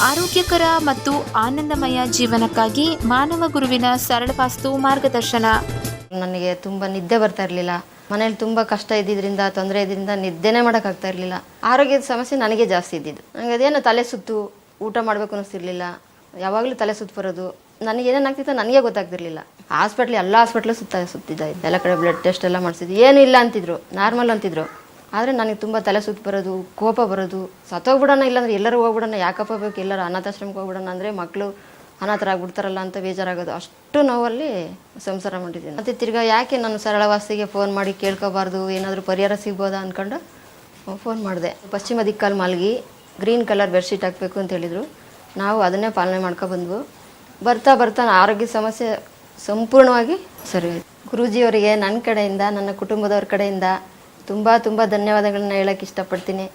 ಆರೋಗ್ಯಕರ ಮತ್ತು ಆನಂದಮಯ ಜೀವನಕ್ಕಾಗಿ ಮಾನವ ಗುರುವಿನ ಸರಳ ವಾಸ್ತು ಮಾರ್ಗದರ್ಶನ. ನನಗೆ ತುಂಬ ನಿದ್ದೆ ಬರ್ತಾ ಇರಲಿಲ್ಲ. ಮನೇಲಿ ತುಂಬ ಕಷ್ಟ ಇದ್ದಿದ್ದರಿಂದ ತೊಂದರೆ ಇದ್ರಿಂದ ನಿದ್ದೆನೇ ಮಾಡೋಕ್ಕಾಗ್ತಾ ಇರಲಿಲ್ಲ. ಆರೋಗ್ಯದ ಸಮಸ್ಯೆ ನನಗೆ ಜಾಸ್ತಿ ಇದ್ದಿದ್ದು. ನನಗೆ ಅದೇನೋ ತಲೆ ಸುತ್ತು, ಊಟ ಮಾಡಬೇಕು ಅನ್ನಿಸ್ತಿರ್ಲಿಲ್ಲ ಯಾವಾಗಲೂ ತಲೆ ಸುತ್ತು ಬರೋದು. ನನಗೆ ಏನೇನಾಗ್ತಿತ್ತು ನನಗೆ ಗೊತ್ತಾಗ್ತಿರ್ಲಿಲ್ಲ. ಹಾಸ್ಪಿಟ್ಲ್, ಎಲ್ಲ ಹಾಸ್ಪಿಟ್ಲು ಸುತ್ತ ಸುತ್ತಿದ್ದ. ಎಲ್ಲ ಕಡೆ ಬ್ಲಡ್ ಟೆಸ್ಟ್ ಎಲ್ಲ ಮಾಡಿಸಿದ್ದು. ಏನೂ ಇಲ್ಲ ಅಂತಿದ್ರು. ನಾರ್ಮಲ್ ಅಂತಿದ್ರು. ಆದರೆ ನನಗೆ ತುಂಬ ತಲೆ ಸುತ್ತು ಬರೋದು, ಕೋಪ ಬರೋದು. ಸತ್ತೋಗ್ಬಿಡೋಣ ಇಲ್ಲಾಂದ್ರೆ ಎಲ್ಲರೂ ಹೋಗ್ಬಿಡೋಣ ಯಾಕಪ್ಪ ಬೇಕು ಎಲ್ಲರೂ ಅನಾಥಾಶ್ರಮಕ್ಕೆ ಹೋಗ್ಬಿಡೋಣ ಅಂದರೆ ಮಕ್ಕಳು ಅನಾಥರಾಗ್ಬಿಡ್ತಾರಲ್ಲ ಅಂತ ಬೇಜಾರಾಗೋದು. ಅಷ್ಟು ನೋವಲ್ಲಿ ಸಂಸಾರ ಮಾಡಿದ್ದೀನಿ. ಮತ್ತು ತಿರ್ಗಾ ಯಾಕೆ ನಾನು ಸರಳವಾಸಿಗೆ ಫೋನ್ ಮಾಡಿ ಕೇಳ್ಕೋಬಾರ್ದು? ಏನಾದರೂ ಪರಿಹಾರ ಸಿಗ್ಬೋದಾ ಅಂದ್ಕೊಂಡು ಫೋನ್ ಮಾಡಿದೆ. ಪಶ್ಚಿಮ ದಿಕ್ಕಲ್ಲಿ ಮಲಗಿ ಗ್ರೀನ್ ಕಲರ್ ಬೆಡ್ಶೀಟ್ ಹಾಕಬೇಕು ಅಂತ ಹೇಳಿದರು. ನಾವು ಅದನ್ನೇ ಪಾಲನೆ ಮಾಡ್ಕೊಬಂದ್ವು ಬರ್ತಾ ಬರ್ತಾ ಆರೋಗ್ಯ ಸಮಸ್ಯೆ ಸಂಪೂರ್ಣವಾಗಿ ಸರಿ ಆಯಿತು ಗುರೂಜಿಯವರಿಗೆ ನನ್ನ ಕಡೆಯಿಂದ, ನನ್ನ ಕುಟುಂಬದವ್ರ ಕಡೆಯಿಂದ ತುಂಬ ತುಂಬ ಧನ್ಯವಾದಗಳನ್ನ ಹೇಳಕ್ಕೆ ಇಷ್ಟಪಡ್ತೀನಿ.